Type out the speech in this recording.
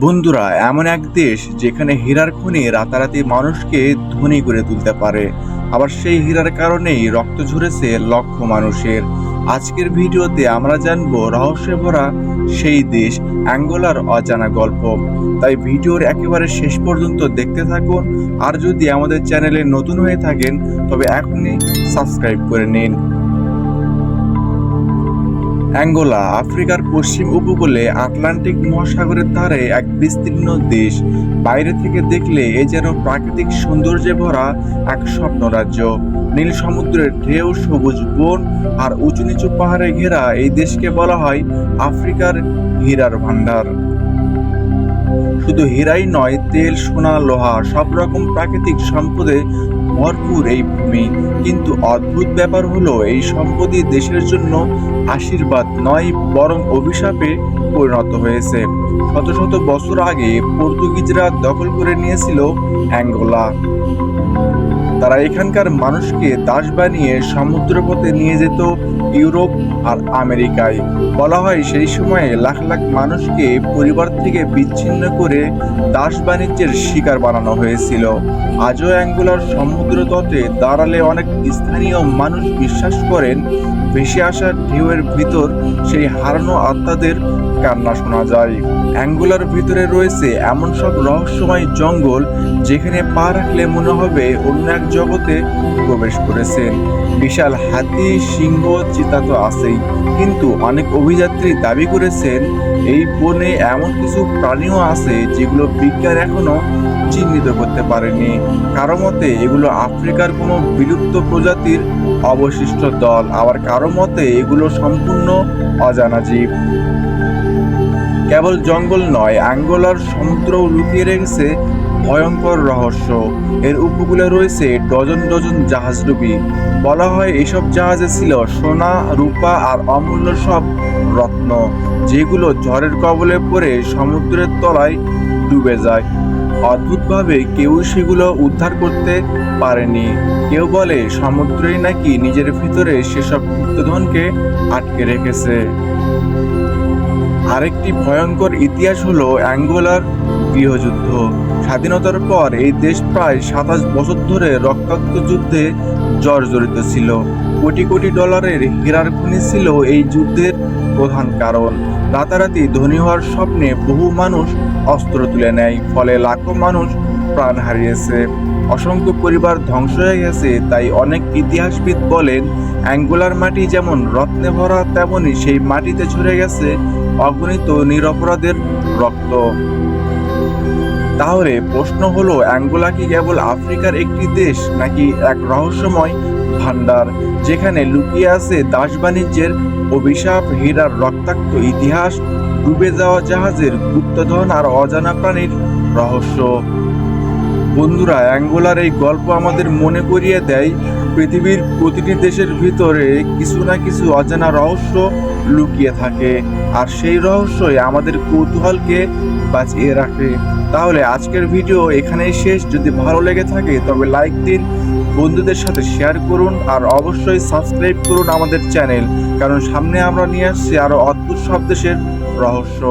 বন্ধুরা, এমন এক দেশ যেখানে হীরার খনি রাতারাতি মানুষকে ধনী করে তুলতে পারে। আবার সেই হীরার কারণেই রক্ত ঝরেছে লক্ষ মানুষের। আজকের ভিডিওতে আমরা জানব রহস্যে ভরা সেই দেশ, অ্যাঙ্গোলার অজানা গল্প। তাই ভিডিওর একেবারে শেষ পর্যন্ত দেখতে থাকুন। আর যদি আমাদের চ্যানেলে নতুন হয়ে থাকেন, তবে এখনই সাবস্ক্রাইব করে নিন। অ্যাঙ্গোলা, আফ্রিকার পশ্চিম উপকূলে আটলান্টিক মহাসাগরের ধারে এক বিস্তীর্ণ দেশ। বাইরে থেকে দেখলে এ যেন প্রাকৃতিক সৌন্দর্যে ভরা এক স্বপ্ন রাজ্য। নীল সমুদ্রের ঢেউ, সবুজ বন আর উঁচু নিচু পাহাড়ে ঘেরা এই দেশকে বলা হয় আফ্রিকার হীরার ভান্ডার শুধু হীরাই নয়, তেল, সোনা, লোহা সব রকম প্রাকৃতিক সম্পদে ভরপুর এই ভূমি। কিন্তু অদ্ভুত ব্যাপার হলো, এই সম্পদই দেশের জন্য আশীর্বাদ নয়, বরং অভিশাপে পরিণত হয়েছে। শত শত বছর আগে পর্তুগিজরা দখল করে নিয়েছিল অ্যাঙ্গোলা। তারা এখানকার মানুষকে দাস বানিয়ে সমুদ্রপথে নিয়ে যেত ইউরোপ আর আমেরিকায়। বলা হয় সেই সময়ে লাখ লাখ মানুষকে পরিবার থেকে বিচ্ছিন্ন করে দাস বাণিজ্যের শিকার বানানো হয়েছিল। আজও অ্যাঙ্গুলার সমুদ্র তটে দাঁড়ালে অনেক স্থানীয় মানুষ বিশ্বাস করেন, ভেসে আসা ঢেউয়ের ভিতর সেই হারানো আত্মাদের কান্না শোনা যায়। অ্যাঙ্গুলার ভিতরে রয়েছে এমন সব রহস্যময় জঙ্গল যেখানে পা রাখলে মনে হবে অন্য এক জগতে প্রবেশ করেছেন বিশাল হাতি, সিংহ, চিতা তো আছেই। কিন্তু অনেক অভিযাত্রী দাবি করেছেন, এই বনে এমন কিছু প্রাণীও আছে যেগুলো বিজ্ঞান এখনও চিহ্নিত করতে পারেনি। কারও মতে, এগুলো আফ্রিকার কোনো বিলুপ্ত প্রজাতির অবশিষ্ট দল। আবার কারও মতে, এগুলো সম্পূর্ণ অজানা জীব। কেবল জঙ্গল নয় অ্যাঙ্গোলার সমুদ্র লুকিয়ে রেখেছে ভয়ঙ্কর রহস্য। এর উপকূলে রয়েছে ডজন ডজন জাহাজডুবি। বলা হয় এসব জাহাজে ছিল সোনা, রূপা আর অমূল্য সব রত্ন, যেগুলো ঝড়ের কবলে পড়ে সমুদ্রের তলায় ডুবে যায়। অদ্ভুতভাবে কেউ সেগুলো উদ্ধার করতে পারেনি। কেউ বলে সমুদ্রই নাকি নিজের ভিতরে সেসব গুপ্তধনকে আটকে রেখেছে। আরেকটি ভয়ঙ্কর ইতিহাস হলো অ্যাঙ্গোলার গৃহযুদ্ধ। স্বাধীনতার পর এই দেশ প্রায় সাতাশ বছর ধরে রক্তাক্ত যুদ্ধে জর্জরিত ছিল। কোটি কোটি ডলারের হীরার খনি ছিল এই যুদ্ধের প্রধান কারণ। রাতারাতি ধনী হওয়ার স্বপ্নে বহু মানুষ অস্ত্র তুলে নেয়, ফলে লাখো মানুষ প্রাণ হারিয়েছে। অসংখ্য পরিবার ধ্বংস হয়ে গেছে, তাই অনেক ইতিহাসবিদ বলেন, অ্যাঙ্গোলার মাটি যেমন রত্নে ভরা তেমনই সেই মাটিতে ঝরে গেছে অগণিত নিরপরাধের রক্ত। তাহলে প্রশ্ন হলো, অ্যাঙ্গোলা কি কেবল আফ্রিকার একটি দেশ, নাকি এক রহস্যময় ভান্ডার যেখানে লুকিয়ে আছে দাস বাণিজ্যের অভিশাপ, হীরার রক্তাক্ত ইতিহাস, ডুবে যাওয়া জাহাজের গুপ্তধন আর অজানা প্রাণীর রহস্য? বন্ধুরা, অ্যাঙ্গোলার এই গল্প আমাদের মনে করিয়ে দেয় পৃথিবীর প্রতিটি দেশের ভিতরে কিছু না কিছু অজানা রহস্য লুকিয়ে থাকে। আর সেই রহস্যই আমাদের কৌতূহলকে বাঁচিয়ে রাখে। তাহলে আজকের ভিডিও এখানেই শেষ। যদি ভালো লেগে থাকে, তবে লাইক দিন, বন্ধুদের সাথে শেয়ার করুন, আর অবশ্যই সাবস্ক্রাইব করুন আমাদের চ্যানেল, কারণ সামনে আমরা নিয়ে আসছি আরও অদ্ভুত সব দেশের রহস্য।